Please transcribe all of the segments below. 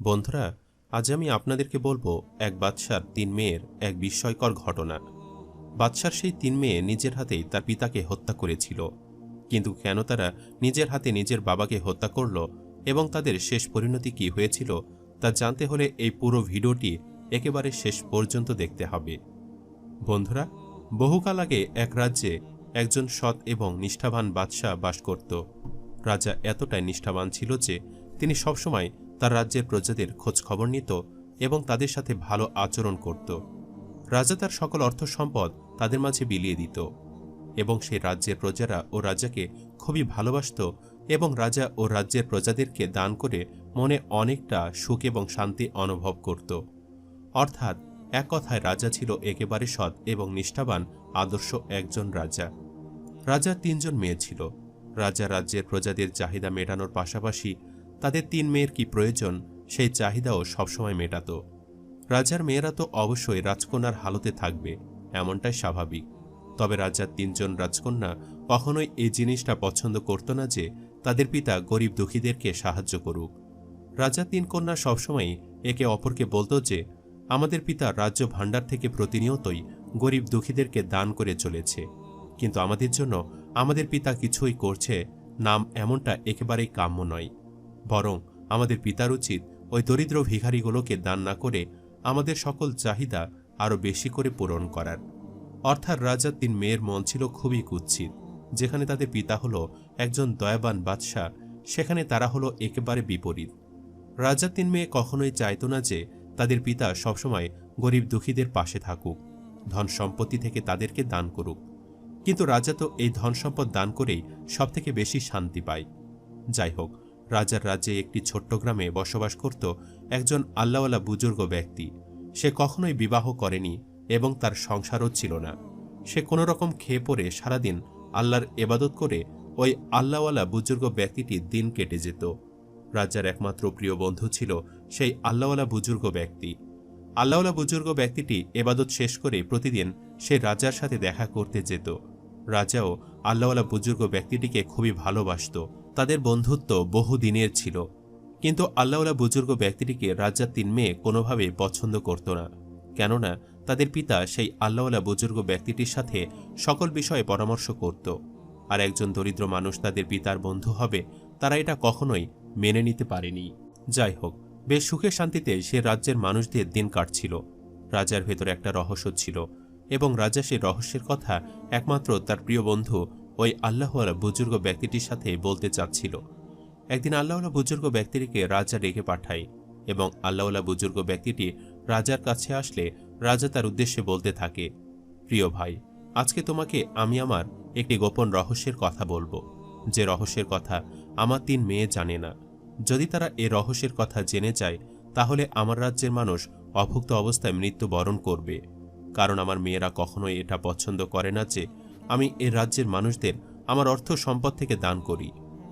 বন্ধুরা, আজ আমি আপনাদেরকে বলব এক বাদশার তিন মেয়ের এক বিস্ময়কর ঘটনা। বাদশার সেই তিন মেয়ে নিজের হাতেই তার পিতাকে হত্যা করেছিল। কিন্তু কেন তারা নিজের হাতে নিজের বাবাকে হত্যা করল এবং তাদের শেষ পরিণতি কি হয়েছিল, তা জানতে হলে এই পুরো ভিডিওটি একেবারে শেষ পর্যন্ত দেখতে হবে। বন্ধুরা, বহুকাল আগে এক রাজ্যে একজন সৎ এবং নিষ্ঠাবান বাদশাহ বাস করত। রাজা এতটাই নিষ্ঠাবান ছিল যে তিনি সবসময় তার রাজ্যের প্রজাদের খোঁজ খবর নিত এবং তাদের সাথে ভালো আচরণ করত। রাজা তার সকল অর্থ সম্পদ তাদের মাঝে বিলিয়ে দিত এবং সেই রাজ্যের প্রজারা ও রাজাকে খুবই ভালোবাসত এবং রাজা ও রাজ্যের প্রজাদেরকে দান করে মনে অনেকটা সুখ এবং শান্তি অনুভব করত। অর্থাৎ এক কথায় রাজা ছিল একেবারে সৎ এবং নিষ্ঠাবান, আদর্শ একজন রাজা। রাজার তিনজন মেয়ে ছিল। রাজা রাজ্যের প্রজাদের চাহিদা মেটানোর পাশাপাশি তাদের তিন মেয়ের কি প্রয়োজন, সেই চাহিদাও সবসময় মেটাত। রাজার মেয়েরা তো অবশ্যই রাজকন্যার হালতে থাকবে, এমনটাই স্বাভাবিক। তবে রাজার তিনজন রাজকন্যা কখনোই এই জিনিসটা পছন্দ করত না যে, তাদের পিতা গরিব দুঃখীদেরকে সাহায্য করুক। রাজা তিন কন্যা সবসময় একে অপরকে বলতো যে, আমাদের পিতা রাজ্য ভাণ্ডার থেকে প্রতিনিয়তই গরিব দুঃখীদেরকে দান করে চলেছে। কিন্তু আমাদের জন্য আমাদের পিতা কিছুই করছে, নাম এমনটা একেবারেই কাম্য নয়। বরং আমাদের পিতার উচিত ওই দরিদ্র ভিখারিগুলোকে দান না করে আমাদের সকল চাহিদা আরও বেশি করে পূরণ করার। অর্থাৎ রাজার তিন মেয়ের মন ছিল খুবই কুৎসিত, যেখানে তাদের পিতা হলো একজন দয়াবান বাদশাহ, সেখানে তারা হলো একেবারে বিপরীত। রাজার তিন মেয়ে কখনোই চাইত না যে তাদের পিতা সবসময় গরিব দুঃখীদের পাশে থাকুক, ধন সম্পত্তি থেকে তাদেরকে দান করুক। কিন্তু রাজা তো এই ধন সম্পদ দান করেই সবথেকে বেশি শান্তি পায়। যাই হোক রাজার রাজ্যে একটি ছোট্ট গ্রামে বসবাস করত একজন আল্লাহওয়ালা বুজুর্গ ব্যক্তি। সে কখনোই বিবাহ করেনি এবং তার সংসারও ছিল না। সে কোনো রকম খেয়ে পড়ে সারাদিন আল্লাহর এবাদত করে ওই আল্লাহওয়ালা বুজুর্গ ব্যক্তিটি দিন কেটে যেত। রাজার একমাত্র প্রিয় বন্ধু ছিল সেই আল্লাহওয়ালা বুজুর্গ ব্যক্তি। আল্লাহওয়ালা বুজুর্গ ব্যক্তিটি এবাদত শেষ করে প্রতিদিন সে রাজার সাথে দেখা করতে যেত। রাজাও আল্লাহওয়ালা বুজুর্গ ব্যক্তিটিকে খুবই ভালোবাসত। তাদের বন্ধুত্ব বহু দিনের ছিল। কিন্তু আল্লাহওয়ালা বুজুর্গ ব্যক্তিটিকে রাজার তিন মেয়ে কোনোভাবে পছন্দ করত না। কেননা, তাদের পিতা সেই আল্লাহওয়ালা বুজুর্গ ব্যক্তিটির সাথে সকল বিষয়ে পরামর্শ করত। আর একজন দরিদ্র মানুষ তাদের পিতার বন্ধু হবে, তারা এটা কখনোই মেনে নিতে পারেনি। যাই হোক, বেশ সুখে শান্তিতে সে রাজ্যের মানুষদের দিন কাটছিল। রাজার ভেতরে একটা রহস্য ছিল এবং রাজা সেই রহস্যের কথা একমাত্র তার প্রিয় বন্ধু ওই আল্লাহওয়ালা বুজুর্গ ব্যক্তিটির সাথে বলতে চাচ্ছিল। একদিন আল্লাহওয়ালা বুজুর্গ ব্যক্তিটিকে রাজা রেখে পাঠায় এবং আল্লাহওয়ালা বুজুর্গ ব্যক্তিটি রাজার কাছে আসলে রাজা তার উদ্দেশ্যে বলতে থাকে, প্রিয় ভাই, আজকে তোমাকে আমি আমার একটি গোপন রহস্যের কথা বলব। যে রহস্যের কথা আমার তিন মেয়ে জানে না। যদি তারা এ রহস্যের কথা জেনে যায়, তাহলে আমার রাজ্যের মানুষ অভুক্ত অবস্থায় মৃত্যু বরণ করবে। কারণ আমার মেয়েরা কখনোই এটা পছন্দ করে না যে আমি এ রাজ্যের মানুষদের আমার অর্থ সম্পদ থেকে দান করি।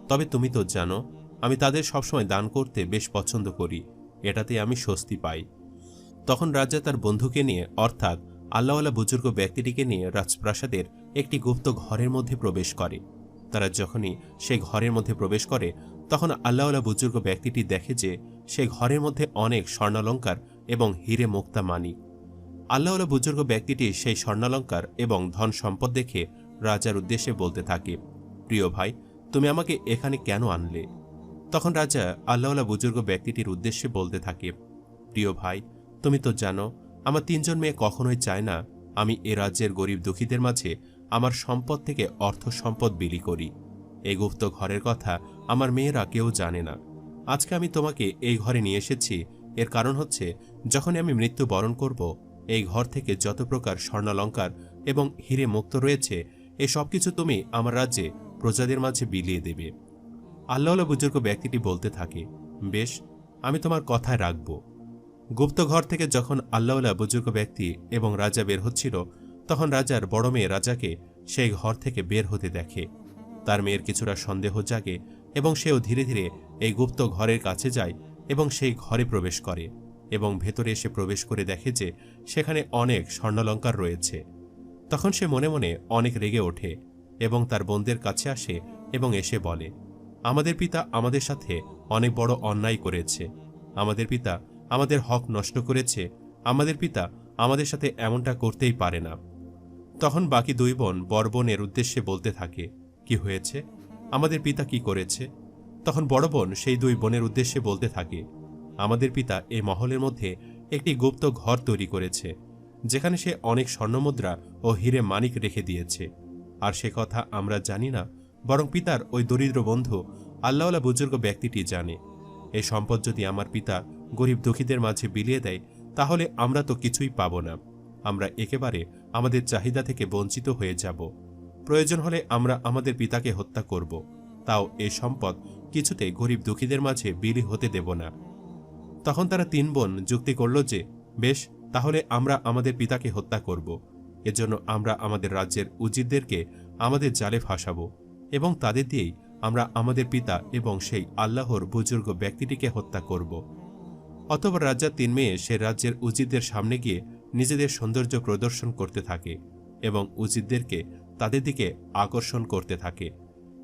তবে তুমি তো জানো, আমি তাদের সবসময় দান করতে বেশ পছন্দ করি, এটাতে আমি স্বস্তি পাই। তখন রাজা তার বন্ধুকে নিয়ে, অর্থাৎ আল্লাহওয়ালা বুজুর্গ ব্যক্তিটিকে নিয়ে রাজপ্রাসাদের একটি গুপ্ত ঘরের মধ্যে প্রবেশ করে। তারা যখনই সে ঘরের মধ্যে প্রবেশ করে, তখন আল্লাহওয়ালা বুজুর্গ ব্যক্তিটি দেখে যে সে ঘরের মধ্যে অনেক স্বর্ণালঙ্কার এবং হিরে মুক্তা মানিক আল্লাহওয়ালা বুজুর্গ ব্যক্তিটি সেই স্বর্ণালঙ্কার এবং ধন সম্পদ দেখে রাজার উদ্দেশ্যে বলতে থাকে, প্রিয় ভাই, তুমি আমাকে এখানে কেন আনলে? তখন রাজা আল্লাহলা বুজুর্গ ব্যক্তিটির উদ্দেশ্যে বলতে থাকে, প্রিয় ভাই, তুমি তো জানো, আমার তিনজন মেয়ে কখনোই চায় না আমি এ রাজ্যের গরিব দুঃখীদের মাঝে আমার সম্পদ থেকে অর্থ সম্পদ বিলি করি। এই গুপ্ত ঘরের কথা আমার মেয়েরা কেউ জানে না। আজকে আমি তোমাকে এই ঘরে নিয়ে এসেছি, এর কারণ হচ্ছে যখনই আমি মৃত্যু বরণ করব এই ঘর থেকে যত প্রকার স্বর্ণালঙ্কার এবং হিরে মুক্ত রয়েছে এই সব কিছু তুমি আমার রাজ্যে প্রজাদের মাঝে বিলিয়ে দেবে। আল্লাহলা বুজুর্গ ব্যক্তিটি বলতে থাকে, বেশ, আমি তোমার কথায় রাখব। গুপ্ত ঘর থেকে যখন আল্লাহলা বুজুর্গ ব্যক্তি এবং রাজা বের হচ্ছিল, তখন রাজার বড় মেয়ে রাজাকে সেই ঘর থেকে বের হতে দেখে। তার মেয়ের কিছুটা সন্দেহ জাগে এবং সেও ধীরে ধীরে এই গুপ্ত ঘরের কাছে যায় এবং সেই ঘরে প্রবেশ করে। এবং ভেতরে এসে প্রবেশ করে দেখে যে সেখানে অনেক স্বর্ণালঙ্কার রয়েছে। তখন সে মনে মনে অনেক রেগে ওঠে এবং তার বোনদের কাছে আসে এবং এসে বলে, আমাদের পিতা আমাদের সাথে অনেক বড় অন্যায় করেছে। আমাদের পিতা আমাদের হক নষ্ট করেছে। আমাদের পিতা আমাদের সাথে এমনটা করতেই পারে না। তখন বাকি দুই বোন বড় বোনের উদ্দেশ্যে বলতে থাকে, কি হয়েছে? আমাদের পিতা কি করেছে? তখন বড় বোন সেই দুই বোনের উদ্দেশ্যে বলতে থাকে আমাদের পিতা এই মহলের মধ্যে একটি গুপ্ত ঘর তৈরি করেছে, যেখানে সে অনেক স্বর্ণমুদ্রা ও হীরে মানিক রেখে দিয়েছে। আর সে কথা আমরা জানি না, বরং পিতার ওই দরিদ্র বন্ধু আল্লাহওয়ালা বুজুর্গ ব্যক্তিটি জানে। এই সম্পদ যদি আমার পিতা গরিব দুঃখীদের মাঝে বিলিয়ে দেয়, তাহলে আমরা তো কিছুই পাব না। আমরা একেবারে আমাদের চাহিদা থেকে বঞ্চিত হয়ে যাব। প্রয়োজন হলে আমরা আমাদের পিতাকে হত্যা করব। তাও এ সম্পদ কিছুতে গরিব দুঃখীদের মাঝে বিলি হতে দেব না। তখন তারা তিন বোন যুক্তি করল যে, বেশ, তাহলে আমরা আমাদের পিতাকে হত্যা করব। এজন্য আমরা আমাদের রাজ্যের উজিরদেরকে আমাদের জালে ফাঁসাবো এবং তাদের দিয়েই আমরা আমাদের পিতা এবং সেই আল্লাহর বুজুর্গ ব্যক্তিটিকে হত্যা করব। অতবার রাজার তিন মেয়ে সে রাজ্যের উজিদদের সামনে গিয়ে নিজেদের সৌন্দর্য প্রদর্শন করতে থাকে এবং উজিরদেরকে তাদের দিকে আকর্ষণ করতে থাকে।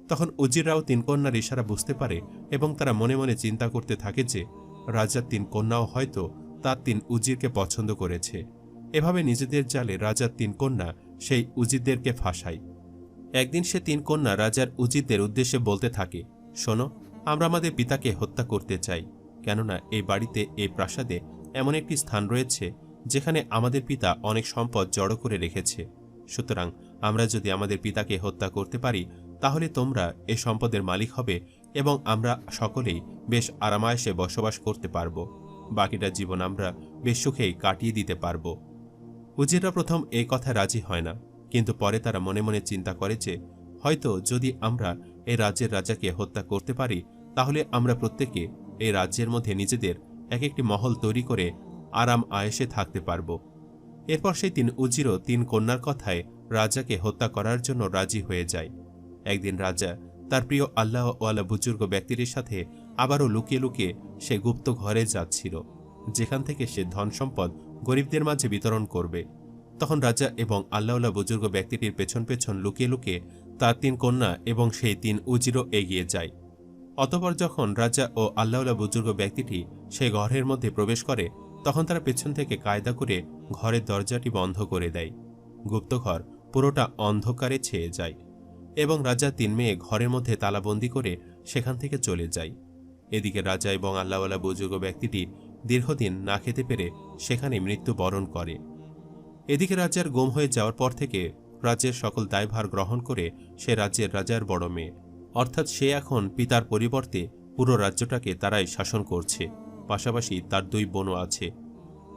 তখন উজিররাও তিন কন্যার ইশারা বুঝতে পারে এবং তারা মনে মনে চিন্তা করতে থাকে যে রাজার তিন কন্যাও হয়তো তার তিন উজিরকে পছন্দ করেছে। এভাবে নিজেদের জালে রাজার তিন কন্যা সেই উজিরদেরকে ফাঁসায়। একদিন সে তিন কন্যা রাজার উজিরদের উদ্দেশ্যে বলতে থাকে, শোনো, আমরা আমাদের পিতাকে হত্যা করতে চাই, কেননা এই বাড়িতে, এই প্রাসাদে এমন একটি স্থান রয়েছে যেখানে আমাদের পিতা অনেক সম্পদ জড়ো করে রেখেছে। সুতরাং আমরা যদি আমাদের পিতাকে হত্যা করতে পারি, তাহলে তোমরা এ সম্পদের মালিক হবে এবং আমরা সকলেই বেশ আরামায়েসে বসবাস করতে পারব। বাকিটা জীবন আমরা বেশ সুখেই কাটিয়ে দিতে পারব। উজিররা প্রথম এই কথা রাজি হয় না, কিন্তু পরে তারা মনে মনে চিন্তা করে যে, হয়তো যদি আমরা এই রাজ্যের রাজাকে হত্যা করতে পারি, তাহলে আমরা প্রত্যেকে এই রাজ্যের মধ্যে নিজেদের এক একটি মহল তৈরি করে আরাম আয়েসে থাকতে পারব। এরপর সেই তিন উজিরও তিন কন্যার কথায় রাজাকে হত্যা করার জন্য রাজি হয়ে যায়। একদিন রাজা তার প্রিয় আল্লাহ ওয়ালা বুজুর্গ ব্যক্তিটির সাথে আবারও লুকিয়ে লুকিয়ে সে গুপ্ত ঘরে যাচ্ছিল, যেখান থেকে সে ধন সম্পদ গরিবদের মাঝে বিতরণ করবে। তখন রাজা এবং আল্লাহলা বুজুর্গ ব্যক্তিটির পেছন পেছন লুকিয়ে লুকিয়ে তার তিন কন্যা এবং সেই তিন উজিরও এগিয়ে যায়। অতপর যখন রাজা ও আল্লাহলা বুজুর্গ ব্যক্তিটি সেই ঘরের মধ্যে প্রবেশ করে, তখন তারা পেছন থেকে কায়দা করে ঘরের দরজাটি বন্ধ করে দেয়। গুপ্তঘর পুরোটা অন্ধকারে ছেয়ে যায়। এবং রাজা তিন মেয়ে ঘরের মধ্যে তালাবন্দি করে সেখান থেকে চলে যায়। এদিকে রাজা এবং আল্লাহওয়ালা বুজুর্গ ব্যক্তিটি দীর্ঘদিন না খেতে পেরে সেখানে মৃত্যুবরণ করে। এদিকে রাজার গুম হয়ে যাওয়ার পর থেকে রাজ্যের সকল দায়ভার গ্রহণ করে সে রাজ্যের রাজার বড় মেয়ে। অর্থাৎ সে এখন পিতার পরিবর্তে পুরো রাজ্যটাকে তারাই শাসন করছে। পাশাপাশি তার দুই বোনও আছে।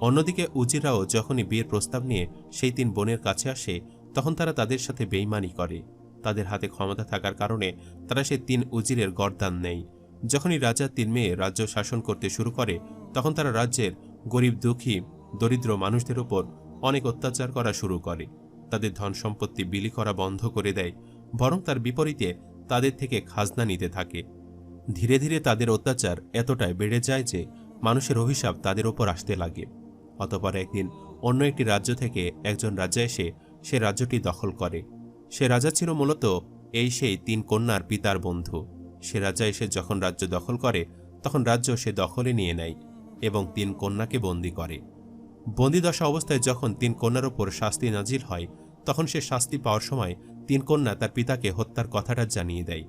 অন্যদিকে উজিরাও যখনই বিয়ের প্রস্তাব নিয়ে সেই তিন বোনের কাছে আসে, তখন তারা তাদের সাথে বেইমানি করে। তাদের হাতে ক্ষমতা থাকার কারণে তারা সেই তিন উজিরের গরদান নেয়। যখনই রাজা তিন মেয়ে রাজ্য শাসন করতে শুরু করে, তখন তারা রাজ্যের গরিব, দুঃখী, দরিদ্র মানুষদের ওপর অনেক অত্যাচার করা শুরু করে। তাদের ধন সম্পত্তি বিলি করা বন্ধ করে দেয়, বরং তার বিপরীতে তাদের থেকে খাজনা নিতে থাকে। ধীরে ধীরে তাদের অত্যাচার এতটাই বেড়ে যায় যে মানুষের অভিশাপ তাদের ওপর আসতে লাগে। অতপর একদিন অন্য একটি রাজ্য থেকে একজন রাজা এসে সে রাজ্যটি দখল করে। সে রাজা ছিল মূলত এই সেই তিন কন্যার পিতার বন্ধু। সে রাজা এসে যখন রাজ্য দখল করে, তখন রাজ্য সে দখলে নিয়ে নেয় এবং তিন কন্যাকে বন্দি করে। বন্দিদশা অবস্থায় যখন তিন কন্যার ওপর শাস্তি নাজিল হয়, তখন সে শাস্তি পাওয়ার সময় তিন কন্যা তার পিতাকে হত্যার কথাটা জানিয়ে দেয়।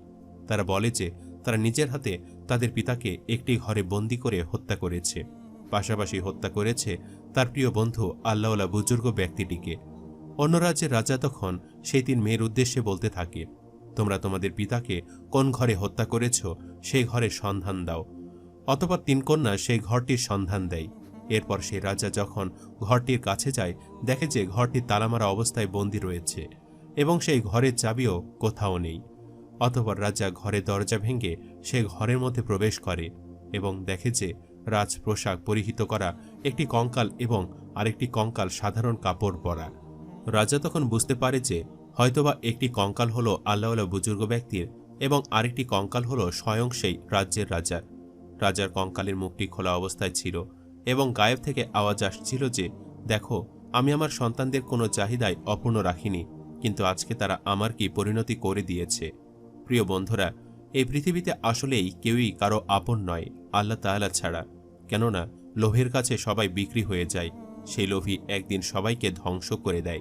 তারা বলে যে, তারা নিজের হাতে তাদের পিতাকে একটি ঘরে বন্দি করে হত্যা করেছে। পাশাপাশি হত্যা করেছে তার প্রিয় বন্ধু আল্লাহলা বুজুর্গ ব্যক্তিটিকে। অন্য রাজ্যের রাজা তখন সেই তিন মেয়ের উদ্দেশ্যে বলতে থাকে, তোমরা তোমাদের পিতাকে কোন ঘরে হত্যা করেছ সেই ঘরের সন্ধান দাও। অতপর তিন কন্যা সেই ঘরটির সন্ধান দেয়। এরপর সেই রাজা যখন ঘরটির কাছে যায়, দেখে যে ঘরটি তালামারা অবস্থায় বন্দী রয়েছে এবং সেই ঘরের চাবিও কোথাও নেই। অতপর রাজা ঘরে দরজা ভেঙে সে ঘরের মধ্যে প্রবেশ করে এবং দেখে যে রাজ পোশাক পরিহিত করা একটি কঙ্কাল এবং আরেকটি কঙ্কাল সাধারণ কাপড় পরা। রাজা তখন বুঝতে পারে যে হয়তোবা একটি কঙ্কাল হলো আল্লাহওয়ালা বুজুর্গ ব্যক্তির এবং আরেকটি কঙ্কাল হলো স্বয়ং সেই রাজ্যের রাজার রাজার কঙ্কালের মুখটি খোলা অবস্থায় ছিল এবং গায়েব থেকে আওয়াজ আসছিল যে, দেখো, আমি আমার সন্তানদের কোনো চাহিদায় অপূর্ণ রাখিনি, কিন্তু আজকে তারা আমার কি পরিণতি করে দিয়েছে? প্রিয় বন্ধুরা, এই পৃথিবীতে আসলেই কেউই কারও আপন নয়, আল্লাহ তাআলা ছাড়া। কেননা, লোভের কাছে সবাই বিক্রি হয়ে যায়, সেই লোভী একদিন সবাইকে ধ্বংস করে দেয়।